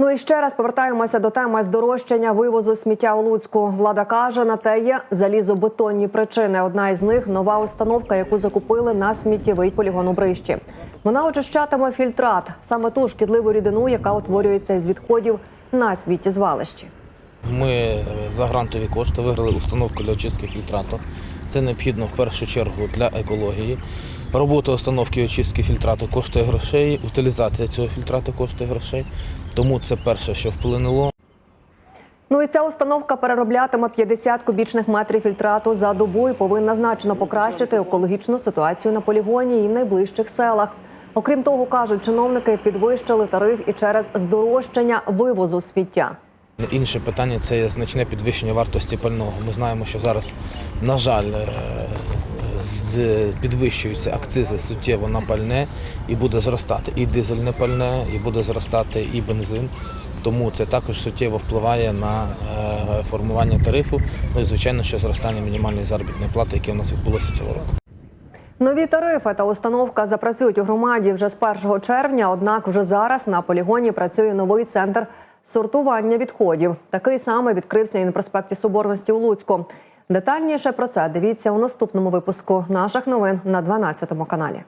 Ну і ще раз повертаємося до теми здорожчання вивозу сміття у Луцьку. Влада каже, на те є залізобетонні причини. Одна із них нова установка, яку закупили на сміттєвий полігон у Брищі. Вона очищатиме фільтрат, саме ту шкідливу рідину, яка утворюється із відходів на сміттєзвалищі. Ми е, за грантові кошти виграли установку для очистки фільтрату. Це необхідно в першу чергу для екології. Робота установки очистки фільтрату коштує грошей, утилізація цього фільтрату коштує грошей. Тому це перше, що вплинуло. Ну і ця установка перероблятиме 50 кубічних метрів фільтрату за добу і повинна значно покращити екологічну ситуацію на полігоні і в найближчих селах. Окрім того, кажуть, чиновники підвищили тариф і через здорожчання вивозу сміття. Інше питання це значне підвищення вартості пального. Ми знаємо, що зараз, на жаль, е, підвищуються акцизи суттєво на пальне і буде зростати і дизельне пальне, і буде зростати і бензин. Тому це також суттєво впливає на е, формування тарифу. Ну і звичайно, що зростання мінімальної заробітної плати, яке в нас відбулося цього року. Нові тарифи та установка запрацюють у громаді вже з 1 червня. Однак вже зараз на полігоні працює новий центр сортування відходів. Такий самий відкрився і на проспекті Соборності у Луцьку. Детальніше про це дивіться у наступному випуску наших новин на 12 каналі.